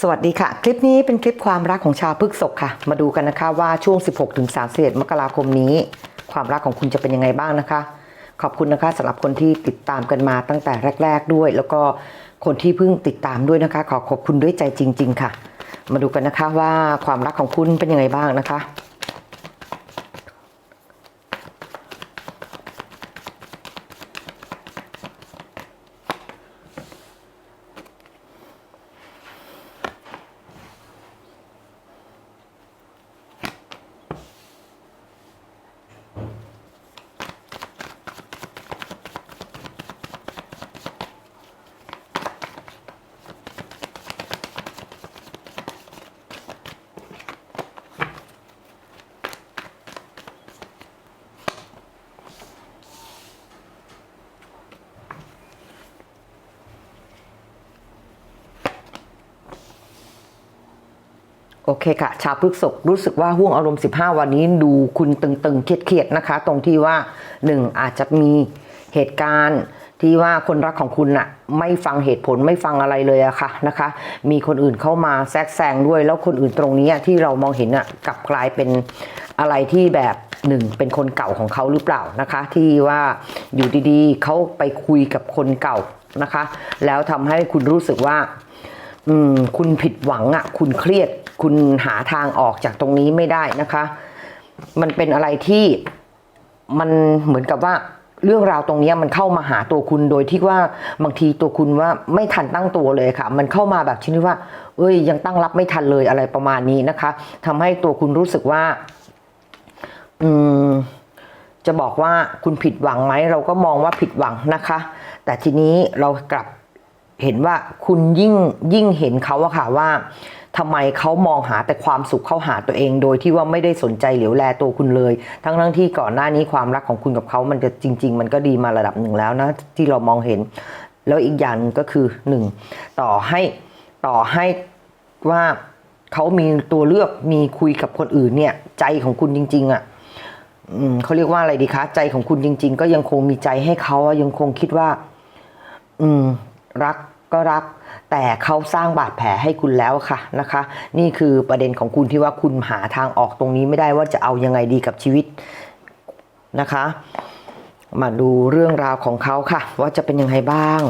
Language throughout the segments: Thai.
สวัสดีค่ะ คลิปนี้เป็นคลิปความรักของชาวพฤกษกค่ะ มาดูกันนะคะว่าช่วง 16ถึง31มกราคมนี้ ความรักของคุณจะเป็นยังไงบ้างนะคะ ขอบคุณนะคะสำหรับคนที่ติดตามกันมาตั้งแต่แรก ๆด้วย แล้วก็คนที่เพิ่งติดตามด้วยนะคะ ขอขอบคุณด้วยใจจริง ๆ ค่ะ มาดูกันนะคะว่าความรักของคุณเป็นยังไงบ้างนะคะ โอเคค่ะ ชาวพฤกษกรู้สึกว่าห่วงอารมณ์ 15 วันนี้ดูคุณตึงๆ เครียดๆ นะคะ ตรงที่ว่า 1 อาจจะมีเหตุการณ์ที่ว่าคนรักของคุณน่ะไม่ฟังเหตุผลไม่ฟังอะไรเลยอะค่ะนะคะ มีคนอื่นเข้ามาแทรกแซงด้วย แล้วคนอื่นตรงนี้ที่เรามองเห็นอะกลับกลายเป็นอะไรที่แบบหนึ่งเป็นคนเก่าของเขาหรือเปล่านะคะ ที่ว่าอยู่ดีๆเขาไปคุยกับคนเก่านะคะ แล้วทำให้คุณรู้สึกว่า อืมคุณผิดหวังอะคุณเครียด คุณหาทางออกจากตรงนี้ไม่ได้นะคะ มันเป็นอะไรที่มันเหมือนกับว่าเรื่องราวตรงนี้มันเข้ามาหาตัวคุณโดยที่ว่าบางทีตัวคุณว่าไม่ทันตั้งตัวเลยค่ะ มันเข้ามาแบบชนิดว่า เอ้ย ยังตั้งรับไม่ทันเลยอะไรประมาณนี้นะคะทำให้ตัวคุณรู้สึกว่า อืม จะบอกว่าคุณผิดหวังไหมเราก็มองว่าผิดหวังนะคะ แต่ทีนี้เรากลับเห็นว่าคุณยิ่งยิ่งเห็นเขาอะค่ะว่า ทำไมเขามองหาแต่ความสุขเข้าหาตัวเอง โดยที่ว่าไม่ได้สนใจเหลียวแลตัวคุณเลย ทั้งทั้งที่ก่อนหน้านี้ความรักของคุณกับเขามันจะจริง ๆ มันก็ดีมาระดับหนึ่งแล้วนะที่เรามองเห็น แล้วอีกอย่างก็คือหนึ่งต่อให้ต่อให้ว่าเขามีตัวเลือกมีคุยกับคนอื่นเนี่ย ใจของคุณจริง ๆอะอืมเขาเรียกว่าอะไรดีคะใจของคุณจริง ๆ ก็ยังคงมีใจให้เขาอะยังคงคิดว่า อืม รักก็รัก แต่เขาสร้างบาดแผลให้คุณแล้วค่ะนะคะ นี่คือประเด็นของคุณที่ว่าคุณหาทางออกตรงนี้ไม่ได้ว่าจะเอายังไงดีกับชีวิตนะคะ มาดูเรื่องราวของเขาค่ะ ว่าจะเป็นยังไงบ้าง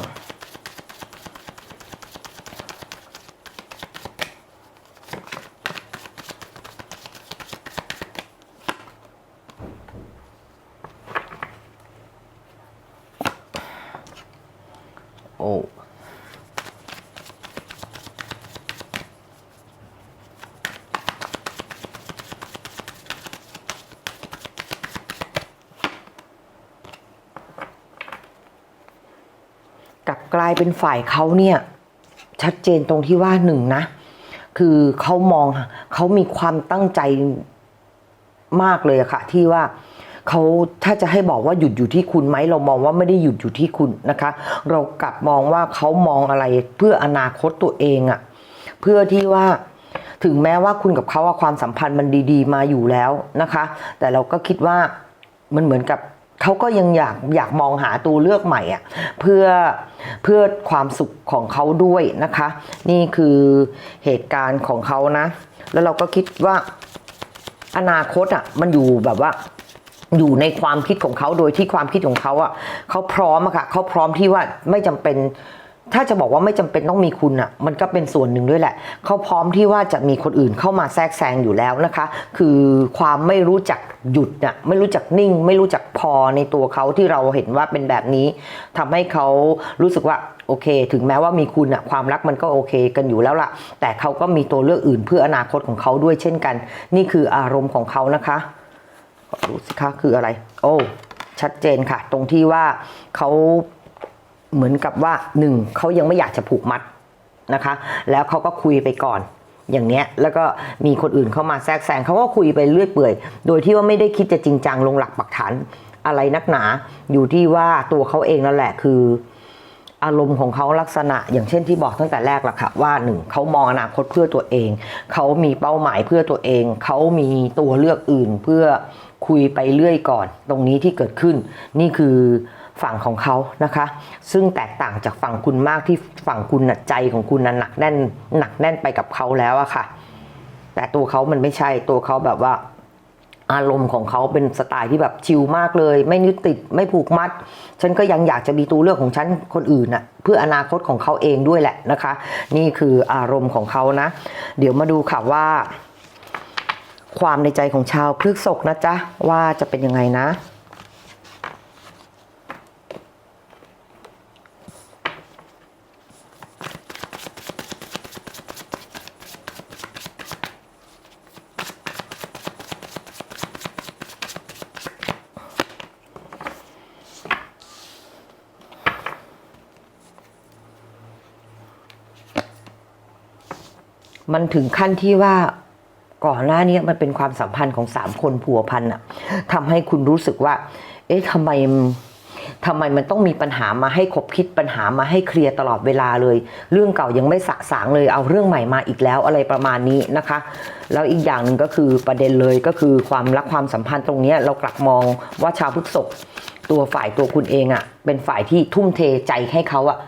โอ้ กลับกลายเป็น ฝ่ายเขาเนี่ยชัดเจนตรงที่ว่าหนึ่งนะ คือเขามองเขามีความตั้งใจมากเลยอะค่ะ ที่ว่าเขาถ้าจะให้บอกว่าหยุดอยู่ที่คุณไหมเรามองว่าไม่ได้หยุดอยู่ที่คุณนะคะ เรากลับมองว่าเขามองอะไรเพื่ออนาคตตัวเองอะเพื่อที่ว่าถึงแม้ว่าคุณกับเขาอะความสัมพันธ์มันดี ๆ มาอยู่แล้วนะคะ แต่เราก็คิดว่ามันเหมือนกับ เขาก็ยังอยากอยากมองหาตัวเลือกใหม่อะเพื่อเพื่อความสุขของเขาด้วยนะคะ นี่คือเหตุการณ์ของเขานะ แล้วเราก็คิดว่าอนาคตอะมันอยู่แบบว่าอยู่ในความคิดของเขาโดยที่ความคิดของเขาอะเขาพร้อมอะค่ะเขาพร้อมที่ว่าไม่จำเป็น ถ้าจะบอกว่าไม่จำเป็นต้องมีคุณอะมันก็เป็นส่วนหนึ่งด้วยแหละ เขาพร้อมที่ว่าจะมีคนอื่นเข้ามาแทรกแซงอยู่แล้วนะคะ คือความไม่รู้จักหยุดน่ะไม่รู้จักนิ่ง ไม่รู้จักพอในตัวเขาที่เราเห็นว่าเป็นแบบนี้ทำให้เขารู้สึกว่าโอเค ถึงแม้ว่ามีคุณอะความรักมันก็โอเคกันอยู่แล้วล่ะ แต่เขาก็มีตัวเลือกอื่นเพื่ออนาคตของเขาด้วยเช่นกัน นี่คืออารมณ์ของเขานะคะดูสิคะคืออะไร โอ้ชัดเจนค่ะ ตรงที่ว่าเขา เหมือนกับว่าหนึ่งเขายังไม่อยากจะผูกมัดนะคะ แล้วเขาก็คุยไปก่อนอย่างเนี้ยแล้วก็มีคนอื่นเข้ามาแทรกแซงเขาก็คุยไปเรื่อยเปื่อย โดยที่ว่าไม่ได้คิดจะจริงจังลงหลักปักฐานอะไรนักหนา อยู่ที่ว่าตัวเขาเองนั่นแหละคือ อารมณ์ของเขาลักษณะ อย่างเช่นที่บอกตั้งแต่แรกละค่ะว่าหนึ่งเขามองอนาคตเพื่อตัวเอง เขามีเป้าหมายเพื่อตัวเอง เขามีตัวเลือกอื่นเพื่อคุยไปเรื่อยก่อน ตรงนี้ที่เกิดขึ้น นี่คือ ฝั่งของเขานะคะ ซึ่งแตกต่างจากฝั่งคุณมากที่ฝั่งคุณน่ะใจของคุณนะหนักแน่นหนักแน่นไปกับเขาแล้วอะค่ะ แต่ตัวเขามันไม่ใช่ตัวเขาแบบว่าอารมณ์ของเขาเป็นสไตล์ที่แบบชิลมากเลย ไม่ยึดติดไม่ผูกมัด ฉันก็ยังอยากจะมีตัวเลือกของฉันคนอื่นน่ะเพื่ออนาคตของเขาเองด้วยแหละนะคะ นี่คืออารมณ์ของเขานะ เดี๋ยวมาดูค่ะว่า ความในใจของชาวพฤษภนะจ๊ะว่าจะเป็นยังไงนะ มันถึงขั้นที่ว่าก่อนหน้านี้มันเป็นความสัมพันธ์ของสามคนผัวพันอะทำให้คุณรู้สึกว่า เอ๊ะทำไมทำไมมันต้องมีปัญหามาให้คบคิดปัญหามาให้เคลียร์ตลอดเวลาเลย เรื่องเก่ายังไม่สะสางเลยเอาเรื่องใหม่มาอีกแล้วอะไรประมาณนี้นะคะ แล้วอีกอย่างหนึ่งก็คือประเด็นเลยก็คือความรักความสัมพันธ์ตรงนี้เรากลับมองว่าชาวพฤกษภตัวฝ่ายตัวคุณเองอะเป็นฝ่ายที่ทุ่มเทใจให้เขาอะ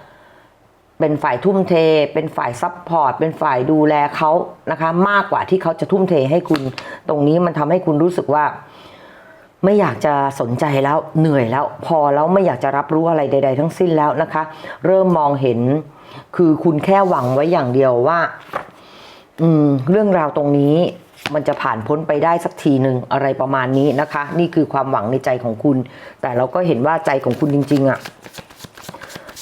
เป็นฝ่ายทุ่มเท เป็นฝ่ายซัพพอร์ต เป็นฝ่ายดูแลเขานะคะ มากกว่าที่เขาจะทุ่มเทให้คุณ ตรงนี้มันทำให้คุณรู้สึกว่า ไม่อยากจะสนใจแล้วเหนื่อยแล้ว พอแล้วไม่อยากจะรับรู้อะไรใด ๆ ทั้งสิ้นแล้วนะคะ เริ่มมองเห็น คือคุณแค่หวังไว้อย่างเดียวว่า อืม เรื่องราวตรงนี้มันจะผ่านพ้นไปได้สักทีหนึ่งอะไรประมาณนี้นะคะ นี่คือความหวังในใจของคุณ แต่เราก็เห็นว่าใจของคุณจริง ๆอะ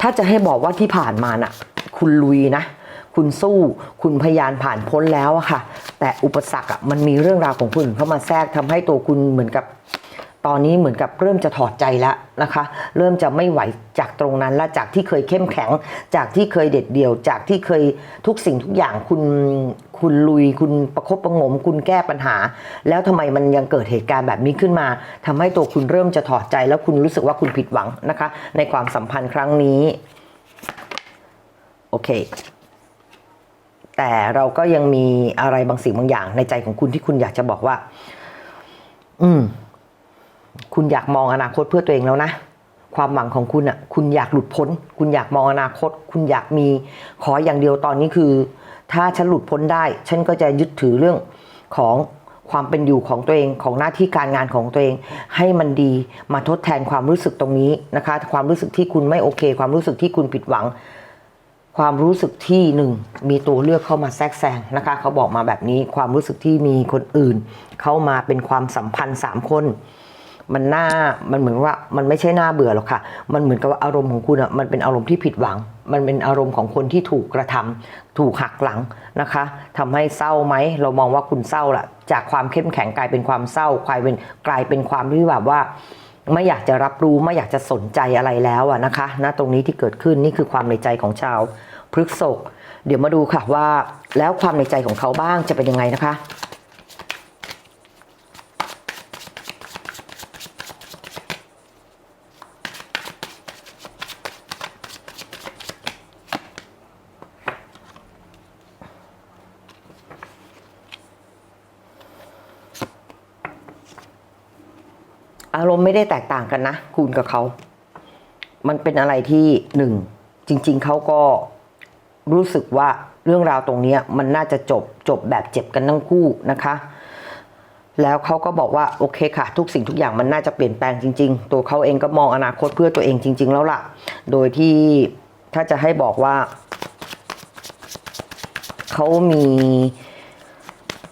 ถ้าจะให้บอกว่าที่ผ่านมาน่ะ คุณลุยนะ คุณสู้ คุณพยานผ่านพ้นแล้วอะค่ะ แต่อุปสรรคอะมันมีเรื่องราวของคุณเข้ามาแทรกทำให้ตัวคุณเหมือนกับ ตอนนี้เหมือนกับเริ่มจะถอดใจแล้วนะคะ เริ่มจะไม่ไหวจากตรงนั้นและจากที่เคยเข้มแข็ง จากที่เคยเด็ดเดี่ยว จากที่เคยทุกสิ่งทุกอย่างคุณคุณลุยคุณประคบประงม คุณแก้ปัญหา แล้วทำไมมันยังเกิดเหตุการณ์แบบนี้ขึ้นมาทำให้ตัวคุณเริ่มจะถอดใจ แล้วคุณรู้สึกว่าคุณผิดหวังนะคะ ในความสัมพันธ์ครั้งนี้โอเคแต่เราก็ยังมีอะไรบางสิ่งบางอย่างในใจของคุณที่คุณอยากจะบอกว่า อืม คุณอยากมองอนาคตเพื่อตัวเองแล้วนะ ความหวังของคุณอะ คุณอยากหลุดพ้น คุณอยากมองอนาคต คุณอยากมี ขออย่างเดียวตอนนี้คือ ถ้าฉันหลุดพ้นได้ ฉันก็จะยึดถือเรื่องของความเป็นอยู่ของตัวเองของหน้าที่การงานของตัวเอง ให้มันดีมาทดแทนความรู้สึกตรงนี้นะคะ ความรู้สึกที่คุณไม่โอเค ความรู้สึกที่คุณผิดหวัง ความรู้สึกที่หนึ่งมีตัวเลือกเข้ามาแทรกแซงนะคะ เขาบอกมาแบบนี้ความรู้สึกที่มีคนอื่น เข้ามาเป็นความสัมพันธ์สามคน มันหน่ามันเหมือนว่ามันไม่ใช่หน่าเบื่อหรอกค่ะ มันเหมือนกับว่าอารมณ์ของคุณอะมันเป็นอารมณ์ที่ผิดหวัง มันเป็นอารมณ์ของคนที่ถูกกระทำถูกหักหลังนะคะทำให้เศร้าไหมเรามองว่าคุณเศร้าละจากความเข้มแข็งกลายเป็นความเศร้ากลายเป็นกลายเป็นความที่แบบว่าไม่อยากจะรับรู้ไม่อยากจะสนใจอะไรแล้วอะนะคะณตรงนี้ที่เกิดขึ้นนี่คือความในใจของชาวพฤกษกเดี๋ยวมาดูค่ะว่า แล้วความในใจของเขาบ้างจะเป็นยังไงนะคะ ไม่ได้แตกต่างกันนะคุณกับเขา มันเป็นอะไรที่หนึ่ง จริง ๆเขาก็รู้สึกว่าเรื่องราวตรงนี้มันน่าจะจบจบแบบเจ็บกันทั้งคู่นะคะ แล้วเขาก็บอกว่าโอเคค่ะ ทุกสิ่งทุกอย่างมันน่าจะเปลี่ยนแปลงจริง ๆ ตัวเขาเองก็มองอนาคตเพื่อตัวเองจริง ๆ แล้วล่ะ โดยที่ถ้าจะให้บอกว่าเขามี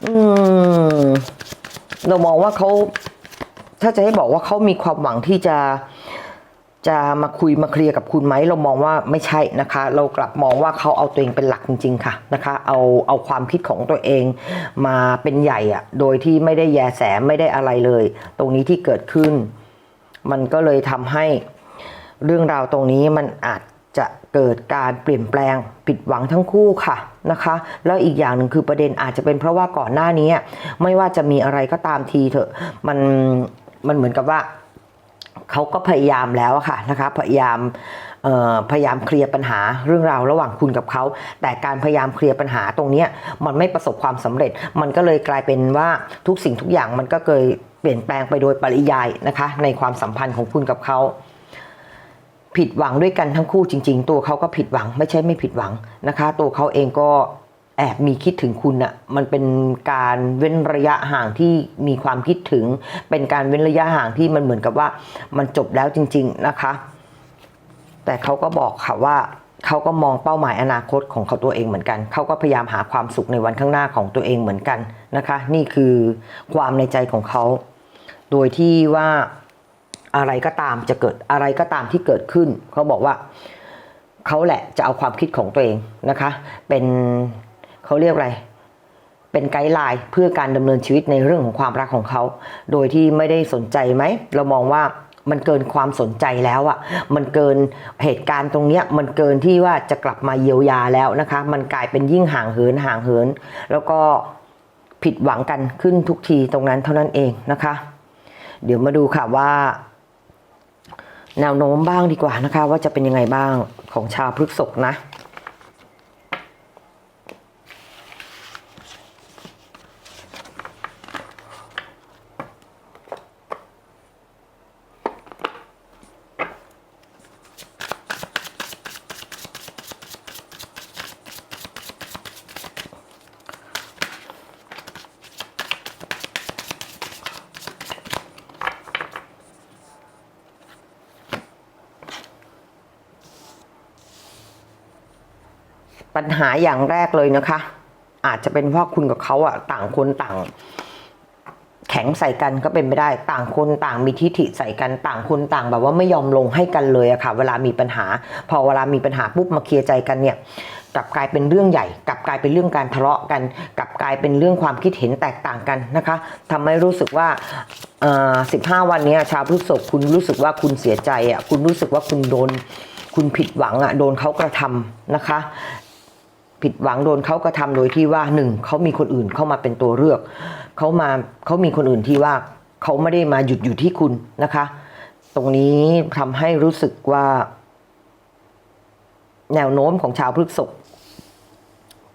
อืมเรามองว่าเขา ถ้าจะให้บอกว่าเขามีความหวังที่จะจะมาคุยมาเคลียร์กับคุณไหมเรามองว่าไม่ใช่นะคะ เรากลับมองว่าเขาเอาตัวเองเป็นหลักจริง ๆ ค่ะนะคะเอาเอาความคิดของตัวเองมาเป็นใหญ่อะโดยที่ไม่ได้แยแสไม่ได้อะไรเลย ตรงนี้ที่เกิดขึ้น มันก็เลยทำให้เรื่องราวตรงนี้มันอาจจะเกิดการเปลี่ยนแปลงผิดหวังทั้งคู่ค่ะนะคะ แล้วอีกอย่างหนึ่งคือประเด็นอาจจะเป็นเพราะว่าก่อนหน้านี้ ไม่ว่าจะมีอะไรก็ตามทีเถอะมัน มันเหมือนกับว่าเขาก็พยายามแล้วค่ะนะคะพยายามพยายามเคลียร์ปัญหาเรื่องราวระหว่างคุณกับเขา แต่การพยายามเคลียร์ปัญหาตรงนี้มันไม่ประสบความสำเร็จ มันก็เลยกลายเป็นว่าทุกสิ่งทุกอย่างมันก็เคยเปลี่ยนแปลงไปโดยปริยายนะคะ ในความสัมพันธ์ของคุณกับเขาผิดหวังด้วยกันทั้งคู่จริง ๆ ตัวเขาก็ผิดหวังไม่ใช่ไม่ผิดหวังนะคะ ตัวเขาเองก็ แอบมีคิดถึงคุณอะมันเป็นการเว้นระยะห่างที่มีความคิดถึง เป็นการเว้นระยะห่างที่มันเหมือนกับว่ามันจบแล้วจริง ๆนะคะ แต่เขาก็บอกค่ะว่าเขาก็มองเป้าหมายอนาคตของเขาตัวเองเหมือนกัน เขาก็พยายามหาความสุขในวันข้างหน้าของตัวเองเหมือนกันนะคะ นี่คือความในใจของเขา โดยที่ว่าอะไรก็ตามจะเกิดอะไรก็ตามที่เกิดขึ้น เขาบอกว่าเขาแหละจะเอาความคิดของตัวเองนะคะ เป็น เขาเรียกอะไร เป็นไกด์ไลน์เพื่อการดำเนินชีวิตในเรื่องของความรักของเขา โดยที่ไม่ได้สนใจไหม เรามองว่ามันเกินความสนใจแล้วอะ่ะ มันเกินเหตุการณ์ตรงเนี้ย มันเกินที่ว่าจะกลับมาเยียวยาแล้วนะคะ มันกลายเป็นยิ่งห่างเหินห่างเหิน แล้วก็ผิดหวังกันขึ้นทุกทีตรงนั้นเท่านั้นเองนะคะ เดี๋ยวมาดูค่ะว่า แนวโน้มบ้างดีกว่านะคะ ว่าจะเป็นยังไงบ้างของชาวพฤกษภนะ อย่างแรกเลยนะคะ อาจจะเป็นเพราะคุณกับเขาอะต่างคนต่าง แข็งใส่กันก็เป็นไม่ได้ต่างคนต่างมีทิฐิใส่กันต่างคนต่างแบบว่าไม่ยอมลงให้กันเลยอะค่ะ เวลามีปัญหา พอเวลามีปัญหาปุ๊บมาเคลียร์ใจกันเนี่ยกลับกลายเป็นเรื่องใหญ่ กลับกลายเป็นเรื่องการทะเลาะกันกลับกลายเป็นเรื่องความคิดเห็นแตกต่างกันนะคะทำให้รู้สึกว่าสิบห้าวันนี้ชาวพฤษภคุณรู้สึกว่าคุณเสียใจอะคุณรู้สึกว่าคุณโดน คุณผิดหวังอะโดนเขากระทำนะคะ ผิดหวังโดนเขากระทำโดยที่ว่าหนึ่งเขามีคนอื่นเข้ามาเป็นตัวเลือกเขามาเขามีคนอื่นที่ว่าเขาไม่ได้มาหยุดอยู่ที่คุณนะคะ ตรงนี้ทำให้รู้สึกว่า แนวโน้มของชาวพฤกษภ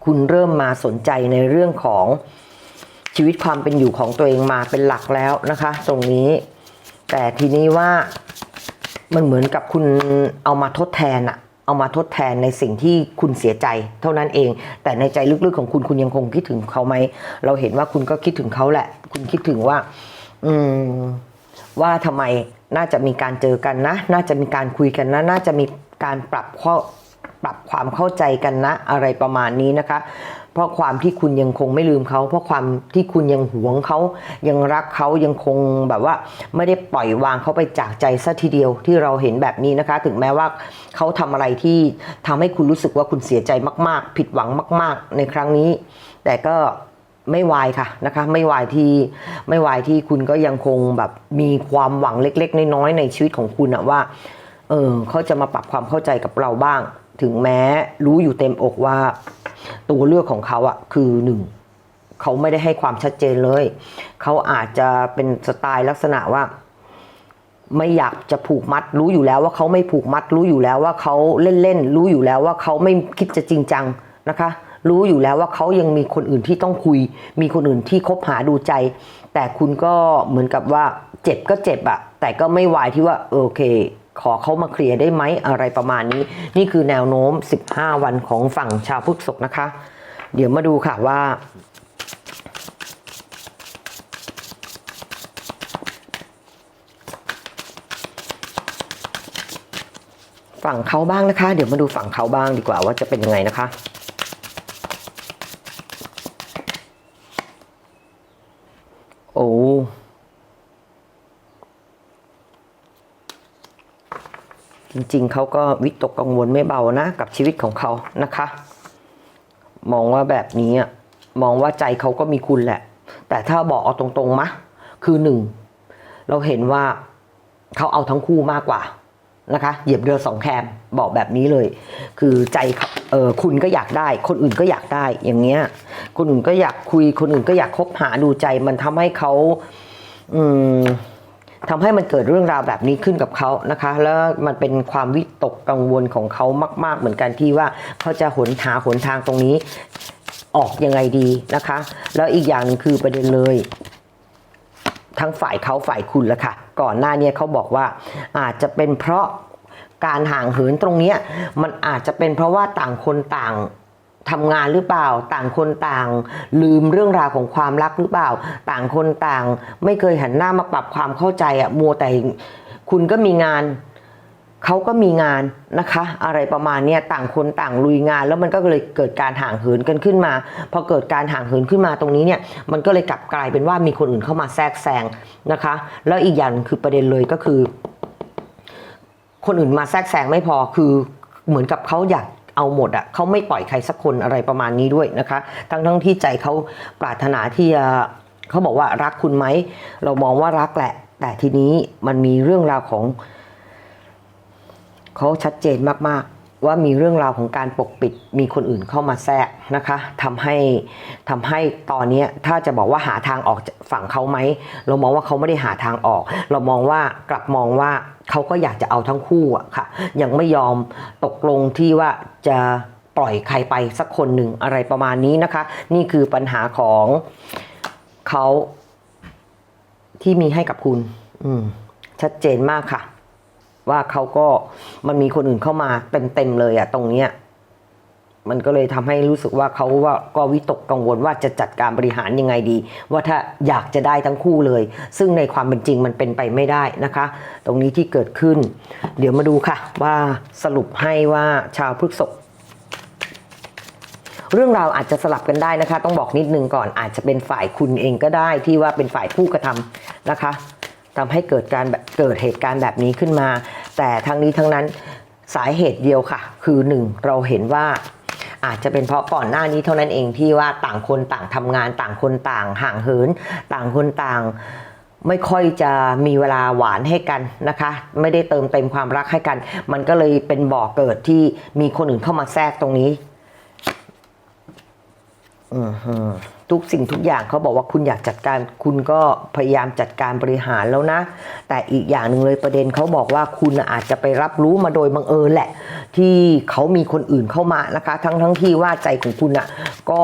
คุณเริ่มมาสนใจในเรื่องของชีวิตความเป็นอยู่ของตัวเองมาเป็นหลักแล้วนะคะ ตรงนี้ แต่ทีนี้ว่ามันเหมือนกับคุณเอามาทดแทนอะ เอามาทดแทนในสิ่งที่คุณเสียใจเท่านั้นเอง แต่ในใจลึกๆของคุณคุณยังคงคิดถึงเขาไหม เราเห็นว่าคุณก็คิดถึงเขาแหละ คุณคิดถึงว่า อืม ว่าทำไมน่าจะมีการเจอกันนะ น่าจะมีการคุยกันนะ น่าจะมีการปรับข้อปรับความเข้าใจกันนะ อะไรประมาณนี้นะคะ เพราะความที่คุณยังคงไม่ลืมเขา เพราะความที่คุณยังหวงเขายังรักเขายังคงแบบว่า ไม่ได้ปล่อยวางเขาไปจากใจซะทีเดียวที่เราเห็นแบบนี้นะคะ ถึงแม้ว่าเขาทำอะไรที่ทำให้คุณรู้สึกว่าคุณเสียใจมาก ๆ ผิดหวังมาก ๆ ในครั้งนี้ แต่ก็ไม่วายค่ะนะคะไม่วายที่ไม่วายที่คุณก็ยังคงแบบมีความหวังเล็ก ๆ น้อยๆในชีวิตของคุณอะว่าเออเขาจะมาปรับความเข้าใจกับเราบ้าง ถึงแม้รู้อยู่เต็มอกว่า ตัวเลือกของเขาอะคือหนึ่งเขาไม่ได้ให้ความชัดเจนเลย เขาอาจจะเป็นสไตล์ลักษณะว่า ไม่อยากจะผูกมัด รู้อยู่แล้วว่าเขาไม่ผูกมัด รู้อยู่แล้วว่าเขาเล่นๆรู้อยู่แล้วว่าเขาไม่คิดจะจริงจังนะคะรู้อยู่แล้วว่าเขายังมีคนอื่นที่ต้องคุย มีคนอื่นที่คบหาดูใจ แต่คุณก็เหมือนกับว่าเจ็บก็เจ็บอะแต่ก็ไม่วายที่ว่าโอเค ขอเขามาเคลียร์ได้ไหมอะไรประมาณนี้ นี่คือแนวโน้ม 15 วันของฝั่งชาวพฤกษกนะคะ เดี๋ยวมาดูค่ะว่าฝั่งเขาบ้างนะคะ เดี๋ยวมาดูฝั่งเขาบ้างดีกว่าว่าจะเป็นยังไงนะคะ โอ้ จริงๆ เขาก็วิตกกังวลไม่เบานะกับชีวิตของเขานะคะ มองว่าแบบนี้อะมองว่าใจเขาก็มีคุณแหละ แต่ถ้าบอกเอาตรงๆมะ คือหนึ่งเราเห็นว่าเขาเอาทั้งคู่มากกว่านะคะ เหยียบเรือสองแคมบอกแบบนี้เลย คือใจเขาเออคุณก็อยากได้ คนอื่นก็อยากได้อย่างเงี้ย คนอื่นก็อยากคุย คนอื่นก็อยากคบหาดูใจมันทำให้เขาอืม ทำให้มันเกิดเรื่องราวแบบนี้ขึ้นกับเขานะคะ แล้วมันเป็นความวิตกกังวลของเขามาก ๆ เหมือนกันที่ว่าเขาจะหนหาหนทางตรงนี้ออกยังไงดีนะคะ แล้วอีกอย่างหนึงคือประเด็นเลย ทั้งฝ่ายเขาฝ่ายคุณละค่ะ ก่อนหน้านี้เขาบอกว่าอาจจะเป็นเพราะการห่างเหินตรงนี้มันอาจจะเป็นเพราะว่าต่างคนต่าง ทำงานหรือเปล่า ต่างคนต่างลืมเรื่องราวของความรักหรือเปล่า ต่างคนต่างไม่เคยหันหน้ามาปรับความเข้าใจอะมัวแต่คุณก็มีงานเขาก็มีงานนะคะ อะไรประมาณนี้ต่างคนต่างลุยงาน แล้วมันก็เลยเกิดการห่างเหินกันขึ้นมา พอเกิดการห่างเหินขึ้นมาตรงนี้เนี่ยมันก็เลยกลับกลายเป็นว่ามีคนอื่นเข้ามาแทรกแซงนะคะ แล้วอีกอย่างคือประเด็นเลยก็คือ คนอื่นมาแทรกแซงไม่พอคือเหมือนกับเขาอยาก เอาหมดอะเขาไม่ปล่อยใครสักคนอะไรประมาณนี้ด้วยนะคะ ทั้งทั้งที่ใจเขาปรารถนาที่จะเขาบอกว่ารักคุณไหม เรามองว่ารักแหละ แต่ทีนี้มันมีเรื่องราวของเขาชัดเจนมากๆ ว่ามีเรื่องราวของการปกปิดมีคนอื่นเข้ามาแทรกนะคะทำให้ทำให้ตอนนี้ถ้าจะบอกว่าหาทางออกจากฝั่งเขาไหมเรามองว่าเขาไม่ได้หาทางออก เรามองว่ากลับมองว่าเขาก็อยากจะเอาทั้งคู่อะค่ะ ยังไม่ยอมตกลงที่ว่าจะปล่อยใครไปสักคนหนึ่งอะไรประมาณนี้นะคะ นี่คือปัญหาของเขาที่มีให้กับคุณ อืมชัดเจนมากค่ะ ว่าเขาก็มันมีคนอื่นเข้ามาเต็มๆเลยอะตรงเนี้ยมันก็เลยทำให้รู้สึกว่าเขาว่าก็วิตกกังวลว่าจะจัดการบริหารยังไงดี ว่าถ้าอยากจะได้ทั้งคู่เลย ซึ่งในความเป็นจริงมันเป็นไปไม่ได้นะคะ ตรงนี้ที่เกิดขึ้น เดี๋ยวมาดูค่ะ ว่าสรุปให้ว่าชาวพฤกษภเรื่องราวอาจจะสลับกันได้นะคะ ต้องบอกนิดนึงก่อนอาจจะเป็นฝ่ายคุณเองก็ได้ที่ว่าเป็นฝ่ายผู้กระทำนะคะ ทำให้เกิดการเกิดเหตุการณ์แบบนี้ขึ้นมา แต่ทั้งนี้ทั้งนั้นสาเหตุเดียวค่ะ คือหนึ่งเราเห็นว่าอาจจะเป็นเพราะก่อนหน้านี้เท่านั้นเองที่ว่าต่างคนต่างทำงานต่างคนต่างห่างเหิน ต่างคนต่างไม่ค่อยจะมีเวลาหวานให้กันนะคะ ไม่ได้เติมเต็มความรักให้กัน มันก็เลยเป็นบ่อเกิดที่มีคนอื่นเข้ามาแทรกตรงนี้ อือฮึ ทุกสิ่งทุกอย่างเขาบอกว่าคุณอยากจัดการ คุณก็พยายามจัดการบริหารแล้วนะ แต่อีกอย่างหนึ่งเลยประเด็นเขาบอกว่าคุณอาจจะไปรับรู้มาโดยบังเอิญแหละ ที่เขามีคนอื่นเข้ามานะคะ ทั้งทั้งที่ว่าใจของคุณอะก็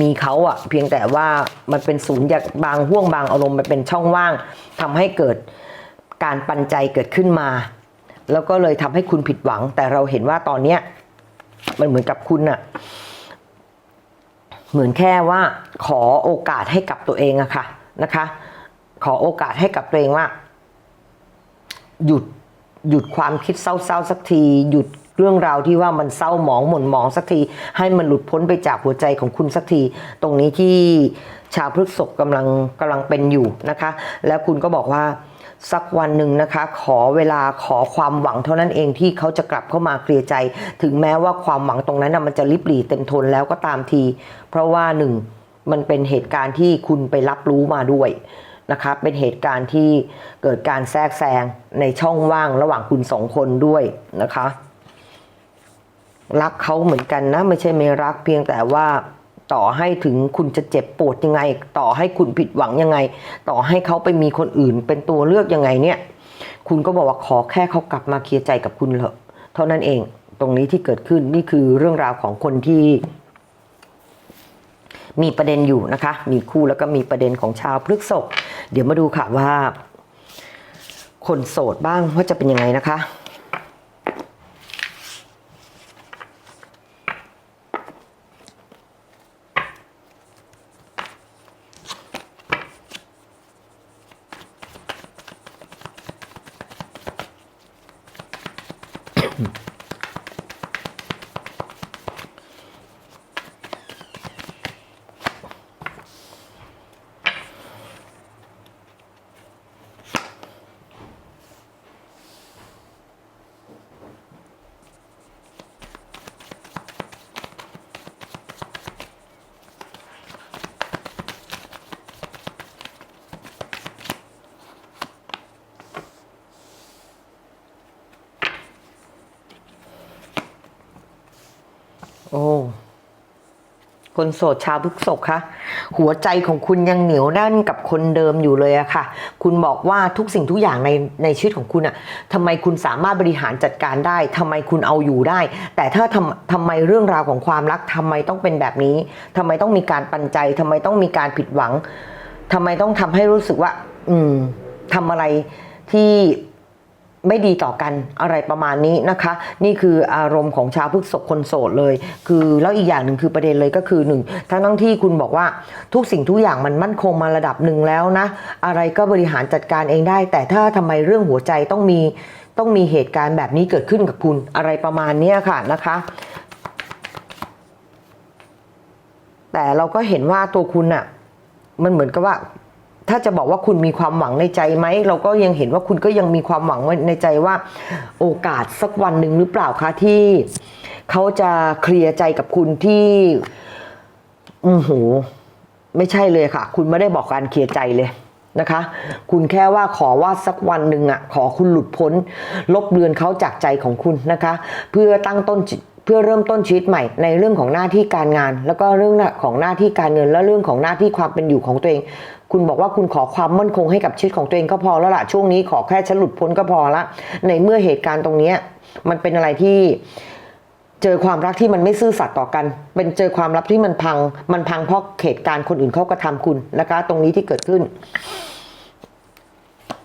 มีเขาอะเพียงแต่ว่ามันเป็นศูนย์จากบางห่วงบางอารมณ์มันเป็นช่องว่างทำให้เกิดการปันใจเกิดขึ้นมา แล้วก็เลยทำให้คุณผิดหวัง แต่เราเห็นว่าตอนเนี้ยมันเหมือนกับคุณอะ เหมือนแค่ว่าขอโอกาสให้กับตัวเองอะค่ะนะคะ ขอโอกาสให้กับตัวเองว่า หยุดหยุดความคิดเศร้าๆสักที หยุดเรื่องราวที่ว่ามันเศร้าหมองหม่นหมองสักที ให้มันหลุดพ้นไปจากหัวใจของคุณสักที ตรงนี้ที่ชาวพฤกษภกำลังกำลังเป็นอยู่นะคะ แล้วคุณก็บอกว่า สักวันหนึ่งนะคะ ขอเวลาขอความหวังเท่านั้นเองที่เขาจะกลับเข้ามาเคลียร์ใจ ถึงแม้ว่าความหวังตรงนั้นนะมันจะลิบหลีเต็มทนแล้วก็ตามที เพราะว่าหนึ่งมันเป็นเหตุการณ์ที่คุณไปรับรู้มาด้วยนะคะเป็นเหตุการณ์ที่เกิดการแทรกแซงในช่องว่างระหว่างคุณสองคนด้วยนะคะ รักเขาเหมือนกันนะ ไม่ใช่ไม่รักเพียงแต่ว่า ต่อให้ถึงคุณจะเจ็บปวดยังไง ต่อให้คุณผิดหวังยังไง ต่อให้เขาไปมีคนอื่นเป็นตัวเลือกยังไงเนี่ย คุณก็บอกว่าขอแค่เขากลับมาเคลียร์ใจกับคุณเถอะ เท่านั้นเองตรงนี้ที่เกิดขึ้นนี่คือเรื่องราวของคนที่ มีประเด็นอยู่นะคะ มีคู่แล้วก็มีประเด็นของชาวพฤกษภเดี๋ยวมาดูค่ะว่า คนโสดบ้างว่าจะเป็นยังไงนะคะ คนโสดชาวพฤกษกคะหัวใจของคุณยังเหนียวแน่นกับคนเดิมอยู่เลยอะค่ะ คุณบอกว่าทุกสิ่งทุกอย่างในในชีวิตของคุณอะทำไมคุณสามารถบริหารจัดการได้ทำไมคุณเอาอยู่ได้ แต่ถ้าทำทำไมเรื่องราวของความรักทำไมต้องเป็นแบบนี้ทำไมต้องมีการปันใจทำไมต้องมีการผิดหวังทำไมต้องทำให้รู้สึกว่า อืมทำอะไรที่ ไม่ดีต่อกันอะไรประมาณนี้นะคะ นี่คืออารมณ์ของชาวพฤกษกคนโสดเลย คือแล้วอีกอย่างหนึ่งคือประเด็นเลยก็คือหนึ่งทั้งทั้งที่คุณบอกว่าทุกสิ่งทุกอย่างมันมั่นคงมาระดับหนึ่งแล้วนะ อะไรก็บริหารจัดการเองได้ แต่ถ้าทำไมเรื่องหัวใจต้องมีต้องมีเหตุการณ์แบบนี้เกิดขึ้นกับคุณอะไรประมาณนี้ค่ะนะคะแต่เราก็เห็นว่าตัวคุณอะมันเหมือนกับว่า ถ้าจะบอกว่าคุณมีความหวังในใจไหม เราก็ยังเห็นว่าคุณก็ยังมีความหวังในใจว่า โอกาสสักวันหนึ่งหรือเปล่าคะที่เขาจะเคลียร์ใจกับคุณที่อือหูไม่ใช่เลยค่ะ คุณไม่ได้บอกการเคลียร์ใจเลยนะคะ คุณแค่ว่าขอว่าสักวันหนึ่งอะ ขอคุณหลุดพ้น ลบเลือนเขาจากใจของคุณนะคะ เพื่อตั้งต้นเพื่อเริ่มต้นชีวิตใหม่ในเรื่องของหน้าที่การงาน แล้วก็เรื่องของหน้าที่การเงิน และเรื่องของหน้าที่ความเป็นอยู่ของตัวเอง คุณบอกว่าคุณขอความมั่นคงให้กับชีวิตของตัวเองก็พอแล้วล่ะช่วงนี้ขอแค่ฉันหลุดพ้นก็พอละในเมื่อเหตุการณ์ตรงนี้มันเป็นอะไรที่เจอความรักที่มันไม่ซื่อสัตย์ต่อกัน เป็นเจอความรักที่มันพัง มันพังเพราะเหตุการณ์คนอื่นเขากระทำคุณนะคะ ตรงนี้ที่เกิดขึ้น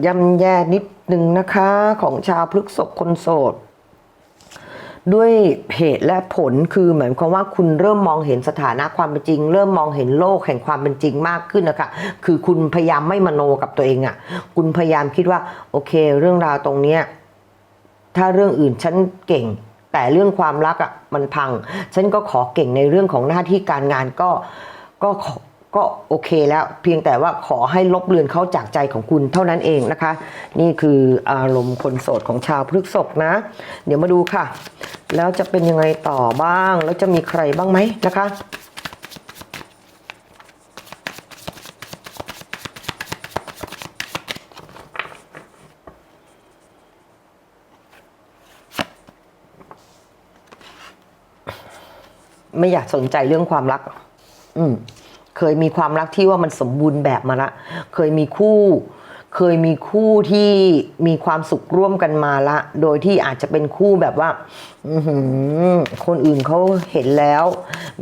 ย่ำแย่นิดหนึ่งนะคะของชาวพฤกษกคนโสด ด้วยเหตุและผลคือหมายความว่าคุณเริ่มมองเห็นสถานะความเป็นจริง เริ่มมองเห็นโลกแห่งความเป็นจริงมากขึ้นนะคะคือคุณพยายามไม่มโนกับตัวเองอะ่ะ คุณพยายามคิดว่า โอเค เรื่องราวตรงเนี้ยถ้าเรื่องอื่นฉันเก่ง แต่เรื่องความรักอะ่ะมันพัง ฉันก็ขอเก่งในเรื่องของหน้าที่การงานก็ก็ขอ ก็โอเคแล้วเพียงแต่ว่าขอให้ลบเลือนเขาจากใจของคุณเท่านั้นเองนะคะ นี่คืออารมณ์คนโสดของชาวพฤกษกนะ เดี๋ยวมาดูค่ะ แล้วจะเป็นยังไงต่อบ้าง แล้วจะมีใครบ้างไหมนะคะไม่อยากสนใจเรื่องความรัก อืม เคยมีความรักที่ว่ามันสมบูรณ์แบบมาละ เคยมีคู่ เคยมีคู่ที่มีความสุขร่วมกันมาละ โดยที่อาจจะเป็นคู่แบบว่าคนอื่นเขาเห็นแล้ว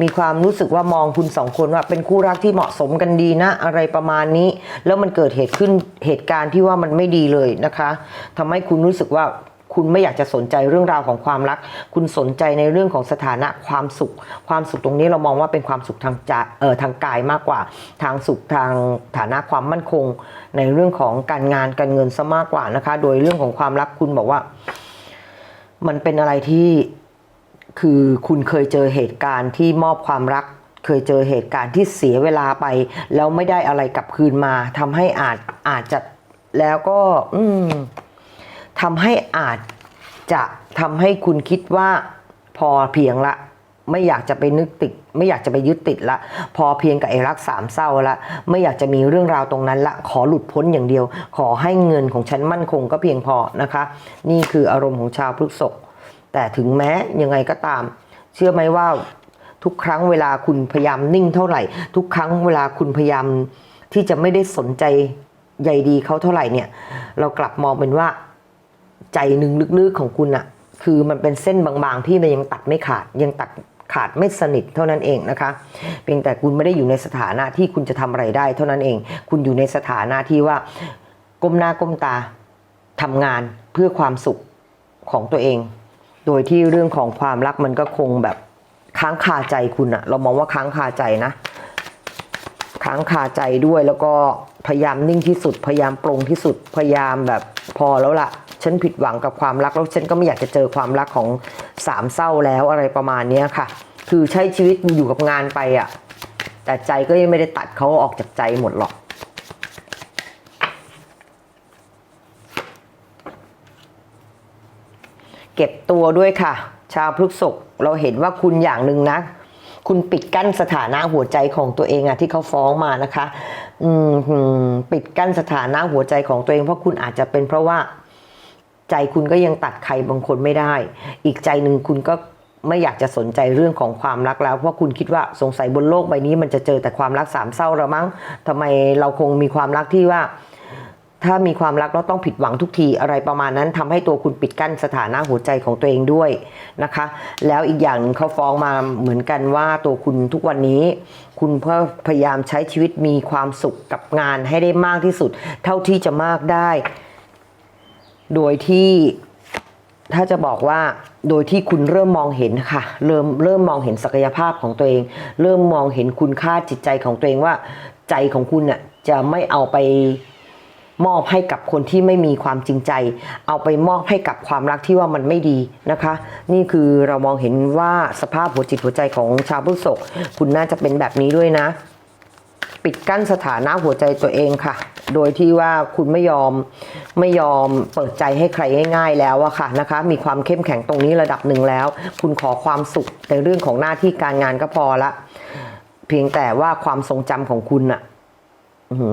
มีความรู้สึกว่ามองคุณสองคนว่าเป็นคู่รักที่เหมาะสมกันดีนะ อะไรประมาณนี้ แล้วมันเกิดเหตุขึ้นเหตุการณ์ที่ว่ามันไม่ดีเลยนะคะทำให้คุณรู้สึกว่า คุณไม่อยากจะสนใจเรื่องราวของความรัก คุณสนใจในเรื่องของสถานะความสุข ความสุขตรงนี้เรามองว่าเป็นความสุขทางใจเอ่อทางกายมากกว่า ทางสุขทางฐานะความมั่นคง ในเรื่องของการงานการเงินซะมากกว่านะคะ โดยเรื่องของความรักคุณบอกว่า มันเป็นอะไรที่คือคุณเคยเจอเหตุการณ์ที่มอบความรัก เคยเจอเหตุการณ์ที่เสียเวลาไป แล้วไม่ได้อะไรกลับคืนมาทำให้อาจอาจจะแล้วก็ อืม ทำให้อาจจะทำให้คุณคิดว่าพอเพียงละ ไม่อยากจะไปนึกติด ไม่อยากจะไปยึดติดละ พอเพียงกับไอ้รักสามเศร้าละ ไม่อยากจะมีเรื่องราวตรงนั้นละ ขอหลุดพ้นอย่างเดียว ขอให้เงินของฉันมั่นคงก็เพียงพอนะคะ นี่คืออารมณ์ของชาวพฤษภแต่ถึงแม้ยังไงก็ตาม เชื่อไหมว่าทุกครั้งเวลาคุณพยายามนิ่งเท่าไหร่ ทุกครั้งเวลาคุณพยายามที่จะไม่ได้สนใจใยดีเขาเท่าไหร่เนี่ย เรากลับมองเป็นว่า ใจหนึ่งลึกๆของคุณอะคือมันเป็นเส้นบางๆที่มันยังตัดไม่ขาดยังตัดขาดไม่สนิทเท่านั้นเองนะคะ เพียงแต่คุณไม่ได้อยู่ในสถานะที่คุณจะทำอะไรได้ เท่านั้นเอง คุณอยู่ในสถานะที่ว่าก้มหน้าก้มตาทำงานเพื่อความสุขของตัวเอง โดยที่เรื่องของความรักมันก็คงแบบค้างคาใจคุณอะเรามองว่าค้างคาใจนะ ค้างคาใจด้วยแล้วก็พยายามนิ่งที่สุด พยายามปรงที่สุดพยายามแบบพอแล้วล่ะ ฉันผิดหวังกับความรักแล้วฉันก็ไม่อยากจะเจอความรักของสามเศร้าแล้วอะไรประมาณนี้ค่ะ คือใช้ชีวิตอยู่กับงานไปอะ่ะแต่ใจก็ยังไม่ได้ตัดเขาออกจากใจหมดหรอก เก็บตัวด้วยค่ะ ชาวพฤกษกเราเห็นว่าคุณอย่างหนึ่งนะ คุณปิดกั้นสถานะหัวใจของตัวเองอะที่เขาฟ้องมานะคะ อืมปิดกั้นสถานะหัวใจของตัวเองเพราะคุณอาจจะเป็นเพราะว่า ใจคุณก็ยังตัดใครบางคนไม่ได้ อีกใจหนึ่งคุณก็ไม่อยากจะสนใจเรื่องของความรักแล้ว เพราะคุณคิดว่าสงสัยบนโลกใบนี้ มันจะเจอแต่ความรักสามเศร้าแล้วมั้งทำไมเราคงมีความรักที่ว่า ถ้ามีความรักแล้วต้องผิดหวังทุกทีอะไรประมาณนั้นทำให้ตัวคุณปิดกั้นสถานะหัวใจของตัวเองด้วยนะคะ แล้วอีกอย่างหนึ่งเขาฟ้องมาเหมือนกันว่าตัวคุณทุกวันนี้ คุณเพื่อพยายามใช้ชีวิตมีความสุขกับงานให้ได้มากที่สุด เท่าที่จะมากได้ โดยที่ถ้าจะบอกว่าโดยที่คุณเริ่มมองเห็นค่ะ เริ่มเริ่มมองเห็นศักยภาพของตัวเอง เริ่มมองเห็นคุณค่าจิตใจของตัวเองว่า ใจของคุณน่ะจะไม่เอาไปมอบให้กับคนที่ไม่มีความจริงใจ เอาไปมอบให้กับความรักที่ว่ามันไม่ดีนะคะ นี่คือเรามองเห็นว่าสภาพหัวจิตหัวใจของชาวพฤษภคุณน่าจะเป็นแบบนี้ด้วยนะ ปิดกั้นสถานะหัวใจตัวเองค่ะ โดยที่ว่าคุณไม่ยอมไม่ยอมเปิดใจให้ใครง่าย ๆ แล้วอะค่ะนะคะ มีความเข้มแข็งตรงนี้ระดับหนึ่งแล้ว คุณขอความสุขในเรื่องของหน้าที่การงานก็พอละ เพียงแต่ว่าความทรงจำของคุณอะ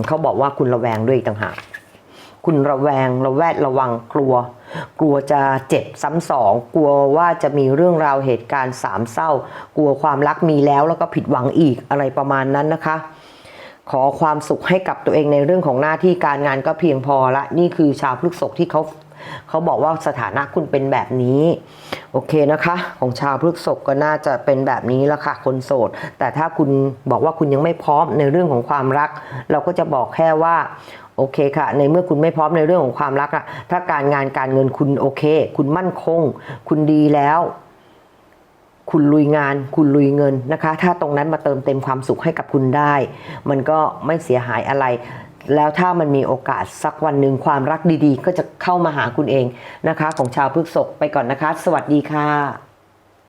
เขาบอกว่าคุณระแวงด้วยต่างหากคุณระแวงระแวดระวังกลัว กลัวจะเจ็บซ้ำสอง กลัวว่าจะมีเรื่องราวเหตุการณ์สามเศร้า กลัวความรักมีแล้วแล้วก็ผิดหวังอีกอะไรประมาณนั้นนะคะ ขอความสุขให้กับตัวเองในเรื่องของหน้าที่การงานก็เพียงพอละ นี่คือชาวพฤกษกที่เขาเขาบอกว่าสถานะคุณเป็นแบบนี้ โอเคนะคะ ของชาวพฤกษกก็น่าจะเป็นแบบนี้ละค่ะคนโสด แต่ถ้าคุณบอกว่าคุณยังไม่พร้อมในเรื่องของความรัก เราก็จะบอกแค่ว่าโอเคค่ะ ในเมื่อคุณไม่พร้อมในเรื่องของความรักอะถ้าการงานการเงินคุณโอเค คุณมั่นคง คุณดีแล้ว คุณลุยงาน คุณลุยเงินนะคะ ถ้าตรงนั้นมาเติมเต็มความสุขให้กับคุณได้ มันก็ไม่เสียหายอะไร แล้วถ้ามันมีโอกาสสักวันหนึ่งความรักดีๆ ก็จะเข้ามาหาคุณเองนะคะ ของชาวพฤกษกไปก่อนนะคะ สวัสดีค่ะ